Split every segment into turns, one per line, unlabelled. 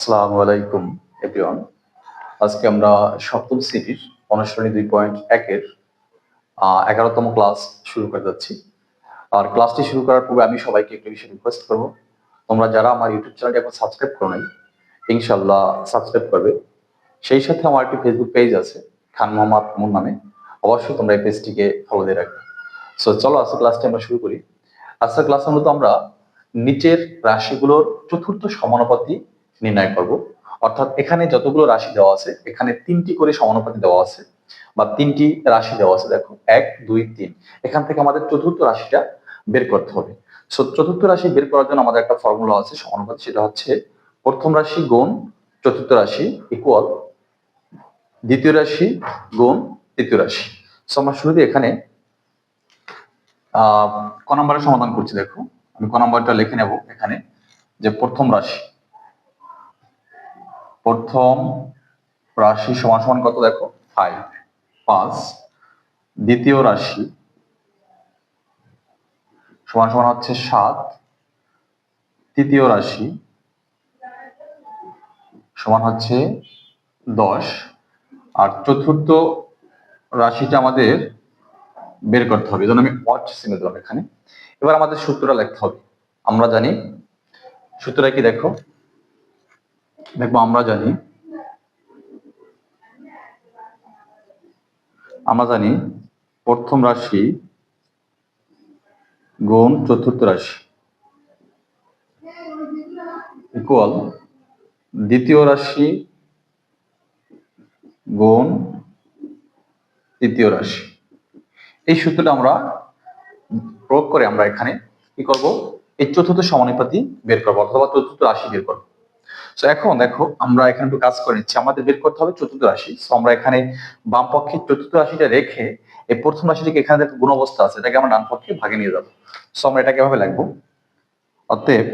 আসসালামু আলাইকুম এভরিওয়ান আজকে আমরা সপ্তম শ্রেণির অনুসরণী দুই পয়েন্ট একের এগারোতম ক্লাস শুরু করে যাচ্ছি। আর ক্লাসটি শুরু করার পূর্বে আমি সবাইকে একটু বিষয় রিকোয়েস্ট করব। তোমরা যারা আমার ইউটিউব চ্যানেলটি এখন সাবস্ক্রাইব করো নাই ইনশাল্লাহ সাবস্ক্রাইব করবে। সেই সাথে আমার একটি ফেসবুক পেজ আছে, খান মোহাম্মদ মুন নামে। অবশ্যই তোমরা এই পেজটিকে ফলো দিয়ে রাখবে। সো চলো আজকে ক্লাসটি আমরা শুরু করি। আজকের ক্লাসে মূলত আমরা নিচের রাশিগুলোর চতুর্থ সমানুপাতি নির্ণয় করব। অর্থাৎ এখানে যতগুলো রাশি দেওয়া আছে, এখানে তিনটি করে সমানুপাতি দেওয়া আছে বা তিনটি রাশি দেওয়া আছে, দেখো, এক, দুই, তিন। এখান থেকে আমাদের চতুর্থ রাশিটা বের করতে হবে। সো চতুর্থ রাশি বের করার জন্য আমাদের একটা ফর্মুলা আছে, সমানুপাতি সেটা হচ্ছে প্রথম রাশি গুণ চতুর্থ রাশি ইকুয়াল দ্বিতীয় রাশি গুণ তৃতীয় রাশি। সো আমরা শুরুতে এখানে, আহ, ক নম্বরের সমাধান করছি, দেখো। আমি ক নম্বরটা লিখে নেব এখানে, যে প্রথম রাশি। প্রথম রাশি সমান সমান কত দেখো? ফাইভ পাঁচ দ্বিতীয় রাশি সমান সমান হচ্ছে সাত। তৃতীয় রাশি সমান হচ্ছে দশ। আর চতুর্থ রাশিটা আমাদের বের করতে হবে। আমি ওয়াট চিহ্ন দিলাম এখানে। এবার আমাদের সূত্রটা লিখতে হবে। আমরা জানি সূত্রটা কি দেখো? দেখব, আমরা জানি। আমরা জানি প্রথম রাশি গুণ চতুর্থ রাশি। ইকুয়াল দ্বিতীয় রাশি গুণ তৃতীয় রাশি। এই সূত্রটা আমরা প্রয়োগ করে আমরা এখানে কি করব? এই চতুর্থ সমানুপাতি বের করব, অথবা চতুর্থ রাশি বের করব। তো এখন দেখো, আমরা এখানে একটু কাজ করে নিচ্ছি। আমাদের বের করতে হবে চতুর্থ রাশি। তো আমরা এখানে বাম পক্ষে চতুর্থ রাশিটা রেখে এই প্রথম রাশিটিকে এখানে গুণ অবস্থা আছে। এটাকে আমরা ডান পক্ষে ভাগে নিয়ে যাব। তো আমরা এটাকে এভাবে লাগবো। অতএব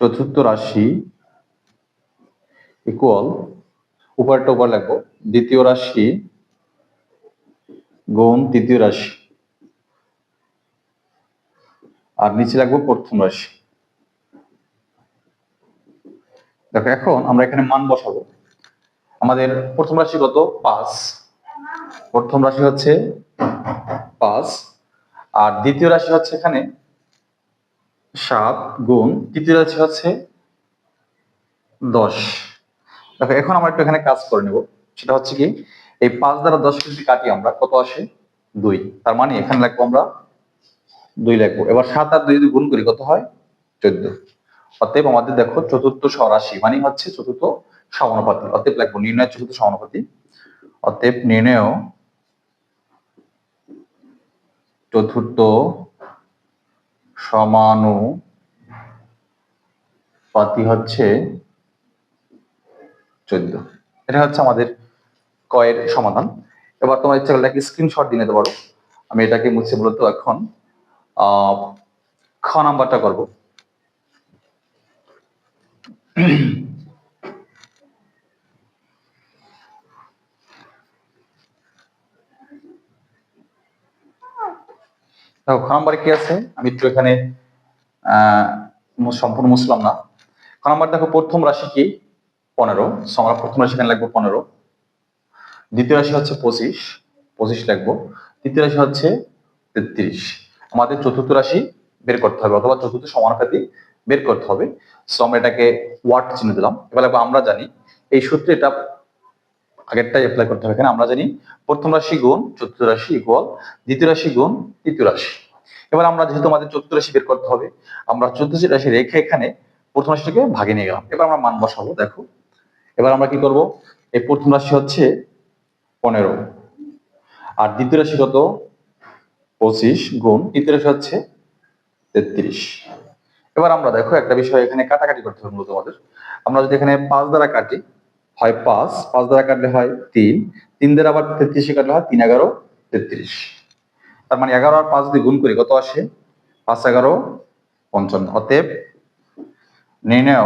চতুর্থ রাশি ইকুয়াল উপরটা উপর লাগবো। দ্বিতীয় রাশি গুণ তৃতীয় রাশি। আর নিচে লাগবো প্রথম রাশি। দেখো, এখন আমরা এখানে মান বসাবো। আমাদের প্রথম রাশি কত? পাঁচ। প্রথম রাশি হচ্ছে পাঁচ। আর দ্বিতীয় রাশি হচ্ছে এখানে সাত গুণ। তৃতীয় রাশি হচ্ছে দশ। দেখো, এখন আমরা একটু এখানে কাজ করে নেব। সেটা হচ্ছে কি, এই পাঁচ দ্বারা দশ যদি কাটি আমরা, কত আসে? দুই। তার মানে এখানে লাগবো আমরা দুই লাগবো এবার সাত আর দুই যদি গুণ করি, কত হয়? চোদ্দ। অতএব আমাদের দেখো চতুর্থ স্বরাশি মানে হচ্ছে চতুর্থ সমানুপাতি। অতএব লাগবো নির্ণয় চতুর্থ সমানুপাতি। অতএব নির্ণয় চতুর্থ সমানুপাতি হচ্ছে চোদ্দ। এটা হচ্ছে আমাদের কয়ের সমাধান। এবার তোমার ইচ্ছা করলে স্ক্রিনশট দিয়ে নিতে পারো। আমি এটাকে মুছে মূলত এখন খ নাম্বারটা করব। কি আছে? আমি একটু এখানে সম্পূর্ণ মুছলাম না। খ দেখো, প্রথম রাশি কি? পনেরো। আমরা প্রথম রাশি এখানে লিখব পনেরো। দ্বিতীয় রাশি হচ্ছে পঁচিশ। পঁচিশ লাগবো তৃতীয় রাশি হচ্ছে তেত্রিশ। আমাদের চতুর্থ রাশি বের করতে হবে, অথবা চতুর্থ সমানুপাতি বের করতে হবে। সো আমরা এটাকে ওয়াট চিহ্ন দিলাম। এবার আমরা জানি এই সূত্রে এটা আগেরটাই অ্যাপ্লাই করতে হবে এখানে। আমরা জানি প্রথম রাশি গুণ চতুর্থ রাশি ইকুয়াল দ্বিতীয় রাশি গুণ তৃতীয় রাশি। এবার আমরা যেহেতু আমাদের চতুর্থ রাশি বের করতে হবে, আমরা চতুর্থ রাশি রেখে এখানে প্রথম রাশিটাকে ভাগে নিয়ে গেলাম। এবার আমরা মান বসাবো, দেখো। এবার আমরা কি করব? এই প্রথম রাশি হচ্ছে পনেরো, আর দ্বিতীয় রাশি কত? পঁচিশ গুণ, তৃতীয় রাশি হচ্ছে তেত্রিশ। এবার আমরা দেখো একটা বিষয় এখানে কাটাকাটি করতে হবে মূলত আমাদের। আমরা যদি এখানে পাঁচ দ্বারা কাটি, হয় পাঁচ পাঁচ দ্বারা কাটলে হয় তিন তিন দ্বারা আবার তেত্রিশে কাটলে হয় তিন, এগারো, তেত্রিশ। তার মানে এগারো আর পাঁচ দিয়ে গুণ করি, কত আসে? পাঁচ, এগারো, পঞ্চান্ন। অতএব নির্ণয়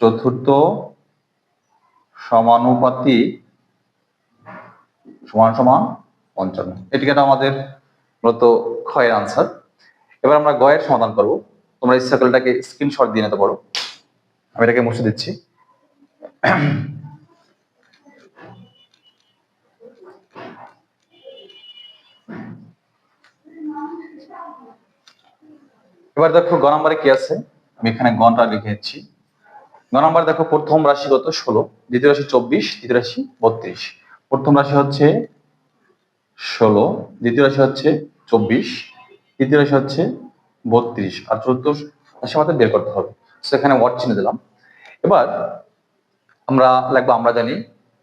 চতুর্থ সমানুপাতি সমান সমান পঞ্চান্ন। এটিকে আমাদের মূলত ক্ষয়ের আনসার এবার আমরা গয়ের সমাধান করব। তোমরা এই সার্কেলটাকে স্ক্রিনশট দিয়ে নিতে পারো। আমি এটাকে মুছে দিচ্ছি। এবার দেখো গ নাম্বারে কি আছে? আমি এখানে গনটা লিখে দিচ্ছি। গ নাম্বার দেখো, প্রথম রাশি কত? ষোলো। দ্বিতীয় রাশি চব্বিশ, তৃতীয় রাশি বত্রিশ। প্রথম রাশি হচ্ছে ষোলো। দ্বিতীয় রাশি হচ্ছে চব্বিশ। তৃতীয় রাশি হচ্ছে বত্রিশ আর চতুর্থ রাশি আমাদের বের করতে হবে। সেখানে ওয়ার্ড চিহ্ন দিলাম। এবার আমরা লাগবো আমরা জানি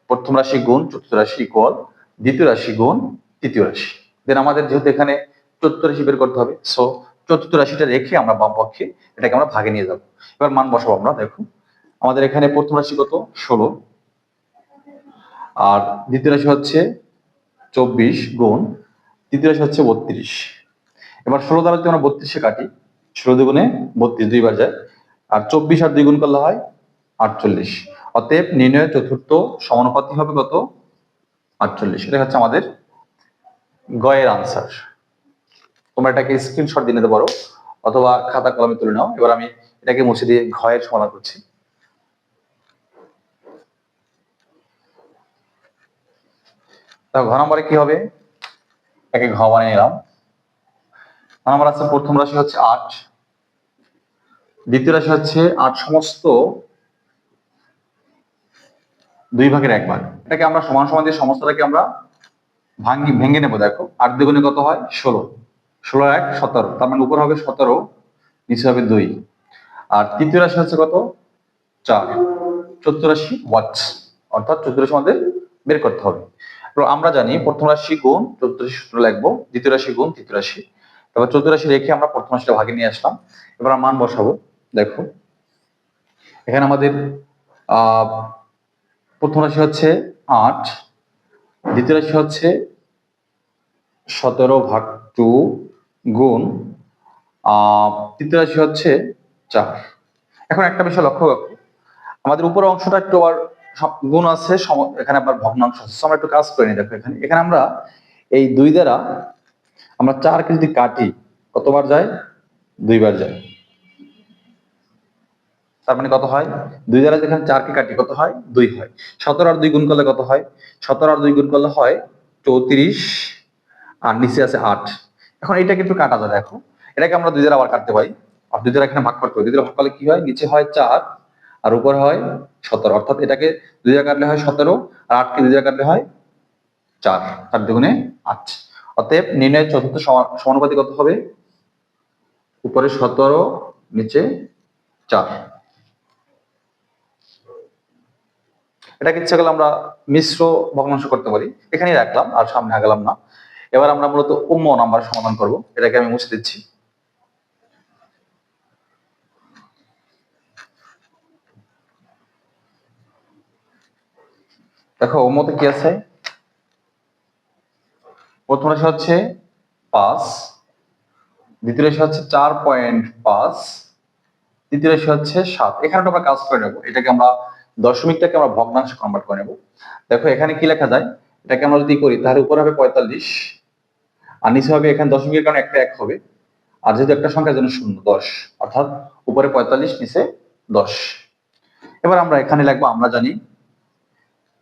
প্রথম রাশি গুণ, চতুর্থ রাশি ইকুয়াল দ্বিতীয় রাশি গুণ, তৃতীয় রাশি। দেন আমাদের যেহেতু এখানে চতুর্থ রাশি বের করতে হবে সো চতুর্থ রাশিটা রেখে আমরা বাম পক্ষে এটাকে আমরা ভাগে নিয়ে যাব। এবার মান বসাবো আমরা দেখো আমাদের এখানে প্রথম রাশি কত? ষোলো। আর দ্বিতীয় রাশি হচ্ছে চব্বিশ গুণ, তৃতীয় রাশি হচ্ছে বত্রিশ। এবার ষোলো দ্বারা যদি আমরা বত্রিশে কাটি। ষোলো দুগুণে বত্রিশ দুইবার যায়। আর চব্বিশ আর দুই গুণ করলে হয় আটচল্লিশ। অতএব নির্ণয় চতুর্থ সমানুপাতি হবে কত? আটচল্লিশ। এটা হচ্ছে আমাদের গয়ের আনসার তোমরা এটাকে স্ক্রিনশট দিয়ে নিতে পারো, অথবা খাতা কলমে তুলে নাও। এবার আমি এটাকে মুছে দিয়ে ঘয়ের সমাধান করছি। ঘ নম্বরে কি হবে? একে ঘ বানিয়ে নিলাম। নম্বর আছে, প্রথম রাশি হচ্ছে আট। দ্বিতীয় রাশি হচ্ছে আট সমস্ত দুই ভাগের এক ভাগ। এটাকে আমরা সমান সমান দিয়ে সমস্তটাকে আমরা ভাঙ্গি, ভেঙে নেব, দেখো। আট দুগুণে কত হয়? ষোলো। ষোলো, এক, সতেরো। তার মানে উপর হবে সতেরো, নিচে হবে দুই। আর তৃতীয় রাশি হচ্ছে কত? চার। চতুর্থ রাশি অর্থাৎ চতুর্থ রাশি আমাদের বের করতে হবে। আমরা জানি প্রথম রাশি গুণ, চতুর্থ রাশি সূত্র লিখব। দ্বিতীয় রাশি গুণ, তৃতীয় রাশি। তারপর চতুর্থ রাশি রেখে আমরা প্রথম রাশিটা ভাগে নিয়ে আসলাম। এবার মান বসাবো। দেখো, এখানে আমাদের, আহ, প্রথম রাশি হচ্ছে আট, দ্বিতীয় রাশি হচ্ছে সতেরো ভাগ টু গুণ তৃতীয় রাশি হচ্ছে চার। এখন একটা বিষয় লক্ষ্য রাখো আমাদের উপরের অংশটা একটু আবার গুণ আছে এখানে আবার ভগ্নাংশ আছে। আমরা একটু কাজ করে নি দেখো এখানে এখানে আমরা এই দুই দ্বারা আমরা চারকে যদি কাটি, কতবার যায়? দুইবার যায়। তার মানে কত হয়? দুই দ্বারা যেখানে চারকে কাটি, কত হয়? দুই হয়। সতেরো আর দুই গুণ করলে কত হয়? সতেরো আর দুই গুণ করলে হয় চৌত্রিশ, আর নিচে আছে আট। এখন এটাকে একটু কাটা যায়, দেখো। এটাকে আমরা দুই দ্বারা আবার কাটতে পারি। আর দুই দ্বারা এখানে ভাগ করতে পারি। দুই দ্বারা ভাগ করলে কি হয়? নিচে হয় চার, আর উপরে হয় সতেরো। অর্থাৎ এটাকে দুই দ্বারা কাটলে হয় সতেরো, আর আটকে দুই দ্বারা কাটলে হয় চার। চার দুগুণে আট। অতএব নির্ণয়ের চতুর্থ সমা- সমানুপাতি কত হবে। উপরে সতেরো, নিচে চার। এটাকে ইচ্ছা করলে আমরা মিশ্র ভগ্নাংশ করতে পারি। এখানেই রাখলাম, আর সামনে আগালাম না। এবার আমরা মূলত উম্ম নাম্বার সমাধান করব। এটাকে আমি মুছে দিচ্ছি। দেখো উম্মতে কি আছে? প্রথম রাশি হচ্ছে পাঁচ। দ্বিতীয় রাশি হচ্ছে চার পয়েন্ট পাঁচ। তৃতীয় রাশি হচ্ছে সাত। এখানে আমরা কাজ করে নেব। এটাকে আমরা দশমিকটাকে আমরা ভগ্নাংশ কনভার্ট করে নেব। দেখো, এখানে কি লেখা যায়? এটাকে আমরা যদি করি, তাহলে উপরে হবে পঁয়তাল্লিশ। আর নিচে হবে এখানে দশমিকের কারণে একটা এক হবে। আর যেহেতু একটা সংখ্যার জন্য শূন্য, দশ। অর্থাৎ উপরে পঁয়তাল্লিশ, নিচে দশ। এবার আমরা এখানে লিখব, আমরা জানি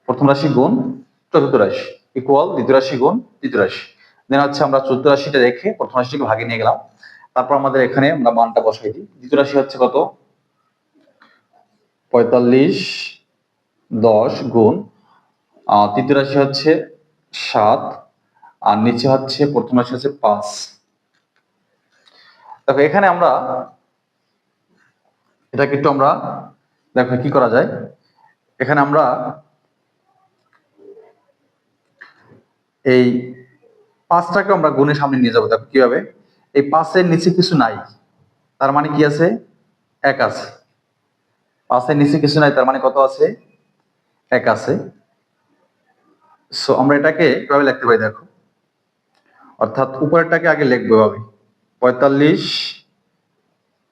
প্রথম রাশি গুণ চতুর্থ রাশি। ইকুয়াল দ্বিতীয় রাশি গুণ তৃতীয় রাশি দেন হচ্ছে আমরা চতুর্থ রাশিটা রেখে প্রথম রাশিটাকে ভাগে নিয়ে গেলাম। তারপর আমাদের এখানে আমরা মানটা বসাই দিই। দ্বিতীয় রাশি হচ্ছে কত? পঁয়তাল্লিশ দশ গুণ তৃতীয় রাশি হচ্ছে সাত, আর নিচে হচ্ছে, প্রথম রাশি হচ্ছে পাঁচ। দেখো, এখানে আমরা এটাকে একটু আমরা, দেখো কি করা যায়? এখানে আমরা এই পাঁচটাকে আমরা গুণের সামনে নিয়ে যাব। দেখো কীভাবে? এই পাঁচের নিচে কিছু নাই, তার মানে কি আছে? এক আছে। পাঁচের নিচে কিছু নাই, তার মানে কত আছে? এক আছে। সো আমরা এটাকে কীভাবে লিখতে পারি দেখো? অর্থাৎ উপরেরটাকে আগে লিখব এভাবে। পঁয়তাল্লিশ,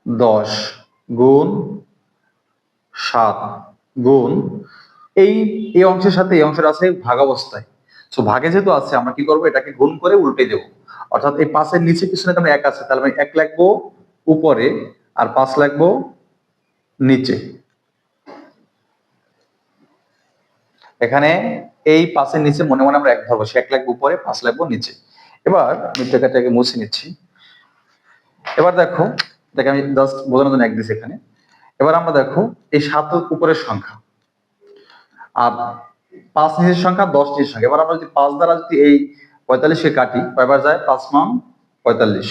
দশ, গুণ সাত, গুণ, এই এই অংশের সাথে, এই অংশের আছে ভাগ অবস্থায় সো ভাগে যেহেতু আছে, আমরা কি করব? এটাকে গুণ করে উল্টে দেবো। অর্থাৎ এই পাঁচের নিচে কিছু না কেন এক আছে, তাহলে আমি এক লিখব উপরে আর পাঁচ লিখব নিচে। এখানে এই পাঁচের নিচে মনে মনে আমরা এক ধরবো, সে এক লাগবো উপরে, পাঁচ লাগবো নিচে। এবার আমি টাকাটাকে মুছে নিচ্ছি। এবার দেখো দেখে আমি জাস্ট বোঝানোর জন্য এক দিচ্ছি এখানে। এবার আমরা দেখো, এই সাত উপরের সংখ্যা। আর পাঁচ নিচের সংখ্যা, দশ নিচের সংখ্যা। এবার আমরা যদি পাঁচ দ্বারা যদি এই পঁয়তাল্লিশকে কাটি কয়বার যায় পাঁচ নং পঁয়তাল্লিশ।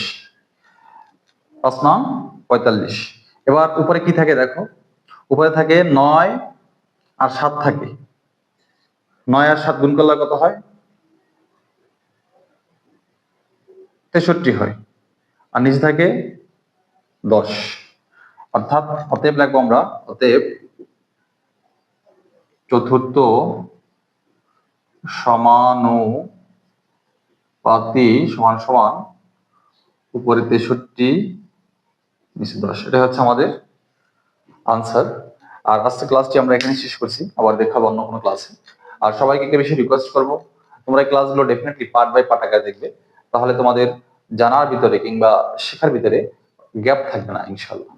পাঁচ নং পঁয়তাল্লিশ। এবার উপরে কি থাকে দেখো? উপরে থাকে নয় আর সাত থাকে। নয় আর সাত গুণ করলে কত হয়? তেষট্টি হয়। আর নিচে থাকে দশ। অর্থাৎ অতএব লাগবো আমরা, অতএব চতুর্থ সমানুপাতি সমান সমান উপরে তেষট্টি, নিচে দশ। এটা হচ্ছে আমাদের আনসার আর আজকে ক্লাসটি আমরা এখানে শেষ করছি। আবার দেখাবো অন্য কোনো ক্লাসে আর সবাইকে একটা বেশি রিকোয়েস্ট করব, তোমরা ক্লাসগুলো ডেফিনেটলি পার্ট বাই পার্ট আকারে দেখবে। তাহলে তোমাদের জানার ভিতরে কিংবা শেখার ভিতরে গ্যাপ থাকবে না ইনশাল্লাহ